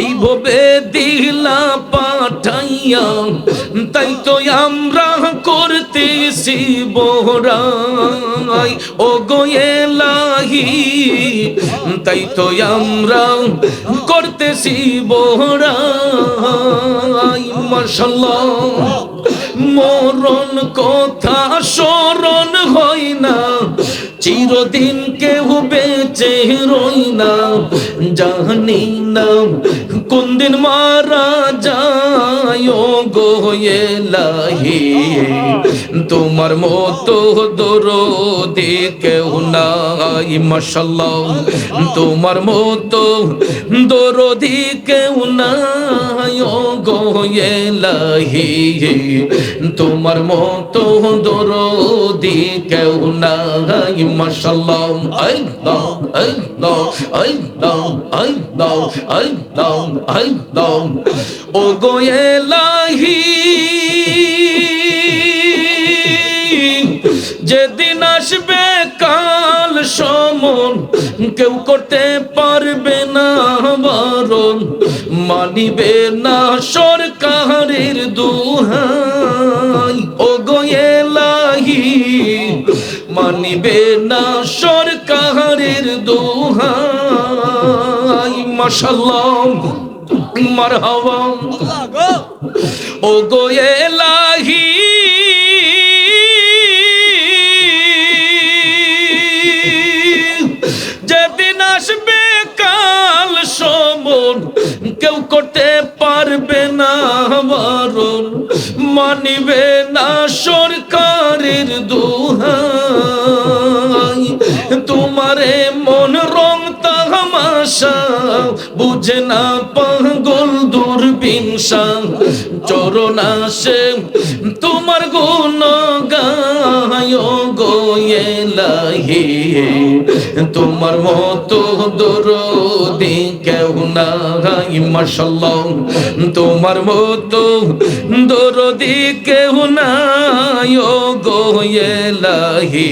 এই ভবে দিলা পাঠাইয়া তাই তো আমরা করতেছি বহরাই। ও গোয়েলাহি তাই তো আমরা করতেছি বহরাই। মাশাল্লাহ, মরণ কথা স্মরণ হয় না। চিরদিন কেউ বেঁচে রই না, জানি না কোন দিন মারা যায় গোয়েলাহি তোমার মতো দরদি কেউ নাই মাশাল্লাহ তোমার মতো দরদি কেউ নাই। গোয়েলাহি তোমার মতো দরদি কেউ নাই মাশাল্লাহ আল্লাহ আল্লাহ আল্লাহ আল্লাহ আল্লাহ আল্লাহ ও গোয়েলাহি যেদিন আসবে কেউ করতে পারবে না বারণ মানিবে না সরকারের দুহাই। ও গোয়েলাহি মানিবে না সরকারের দুহাই। মাশাল্লাহ মারহাবা। ও গোয়েলাহি না বারণ মানিবে না সরকারের দুহাই। তোমারে মন রং তামাশা, বুঝে না পাগল দুর্বিংসা চরণ আসে তোমার গুণ গায় গোয়েলাহি তোমার মতো দরদি কেউ নাই মাশাল্লাহ তোমার মতো দরদি কেউ নাই গোয়েলাহি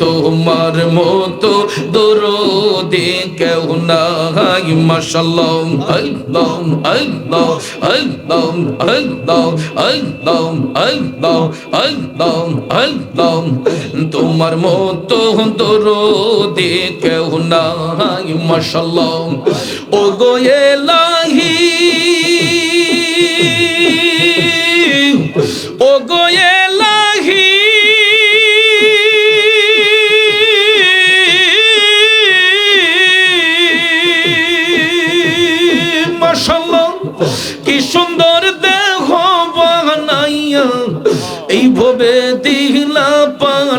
তোমার মতো দরদি কেউ নাই মাশাল্লাহ আল্লাহ আল্লাহ আল্লাহ আল্লাহ আল্লাহ আল্লাহ আল্লাহ আল্লাহ। তোমার মতো দরদি কেউ নাই মশাল ও ও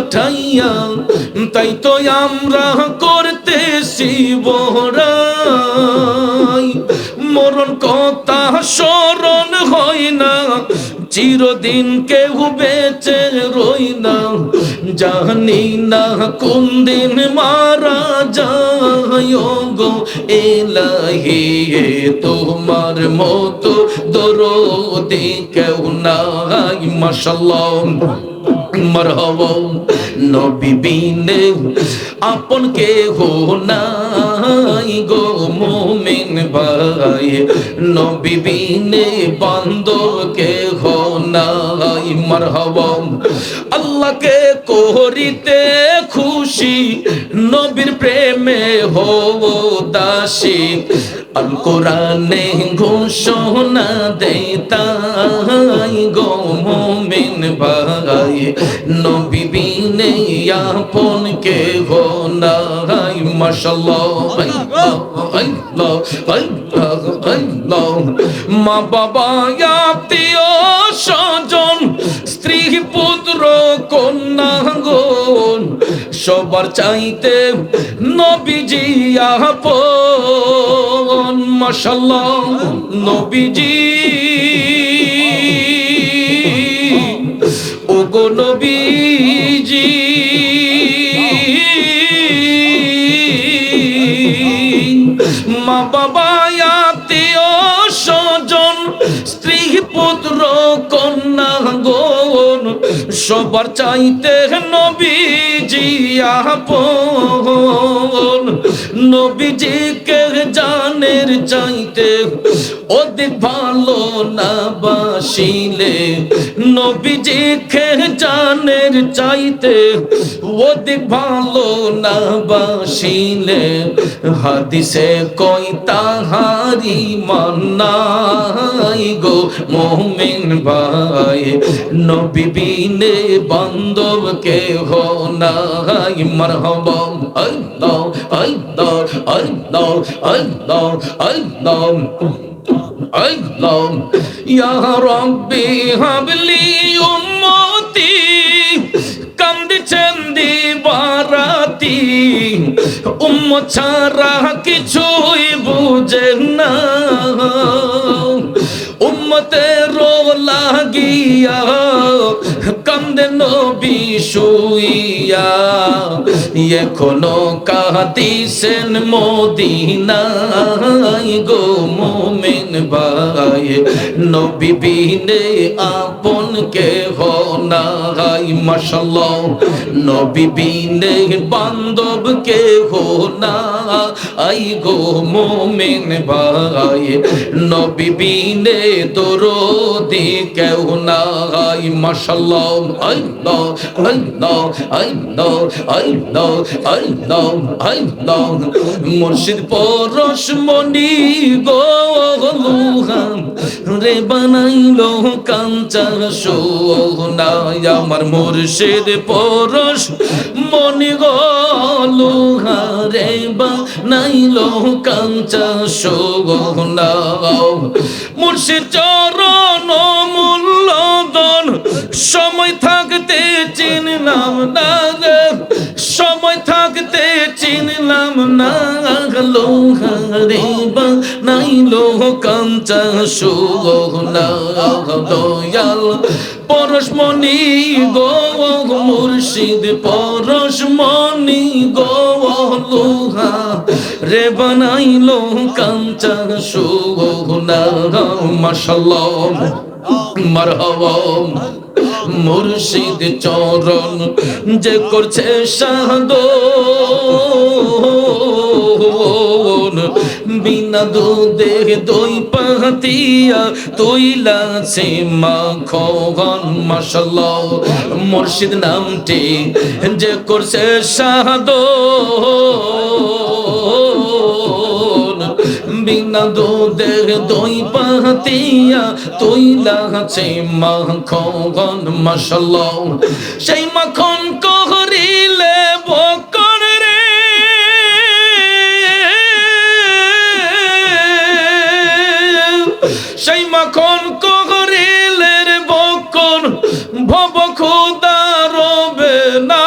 পাঠাইয়া, তাই তো আমরা করতেছি বহরাই। মরণ কথা স্মরণ হয় না, চিরদিন কেউ বেঁচে রই না। জানি না কোন দিন মারা যায় গো এলাহি তোমার মতো দরদি কেউ নাই, মাশাল্লাহ। মরহবা নবী বিনে। আপন কে হো নাই গো মুমিন ভাই। নবী বিনে বান্ধব কে হো নাই মরহবা। আল্লাহকে করিতে খুশি নবীর প্রেমে হো দাসী। আল কোরআনে ঘোষণা দেতাই গো মোমিন ভাই। নবী বিনে আপন কে হো নাই। মাশাল্লাহ আল্লাহ আল্লাহ মা বাবা আত্মীয়, স্বজন, স্ত্রী, পুত্র, কন্যা গন সবার চাইতে নবীজি আপন মাশাল্লাহ নবীজি। ও গো নবীজি। মা বাবা, আত্মীয় স্বজন, স্ত্রী, পুত্র, কন্যা গন সবার চাইতে নবীজি আপন। নবীজিকে জানের চাইতে অধিক ভালো না বাসিলে। নবীজিকে জানের চাইতে অধিক ভালো না বাসিলে। হাদিসে কই তাহারি মান্নাই গো মোমিন ভাই। নবী বান্ধব কে হো নাই। মারহাবা আল্লাহ আল্লাহ আল্লাহ আল্লাহ আল্লাহ আল্লাহ ইয়া রাব্বি হাবলি উম্মতি কান্দিছেন দিবারাতি উম্ম ছাড়া শুইয়া এখনও কাঁদিসেন মোদিনাই গো মোমেন ভাই। নবী বিনে আপন কে হো মুর্শিদ পরশ মনি গো রে বানাইলো কাঞ্চা সোনায় আমার মুর্শিদ পরশ মনি বা নাই লো কাঞ্চা সোনা মুর্শিদ চরণ মূল্যদন সময় থাকতে চিনলাম না সময় সময় থাকতে চিনলাম না লোহারে নাইলো কাঞ্চা সোনা দয়াল। পরশমণি গো, মুর্শিদ, পরশমণি গো, লোহা। রে বানাইলো কাঞ্চা সোনা মাশাল্লাহ। মারহাবা। মুর্শিদ চরণ যে করছে সাদ বিনা দুধে দই পাতিয়া তৈলাছে মাখন মাসাল্লাহ মুর্শিদ নামটি যে করছে সাদ বিনা দুধের দই তৈলা আছে মাখন মশাল্লাহ সেই মাখন কহরিলে বকর রে। সেই মাখন কহরিলে বকর ভব খুদা রবে না।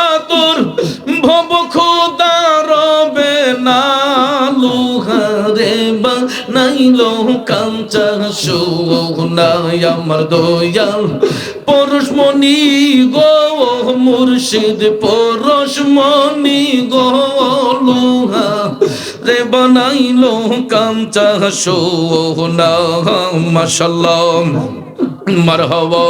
নাইলো কাঞ্চা সোনায় আমার দয়াল পরশমণি গো, মুর্শিদ পরশমণি গো, লোহা রে বানাইলো কাঞ্চা সোনা মাশাল্লাহ, মারহাবা।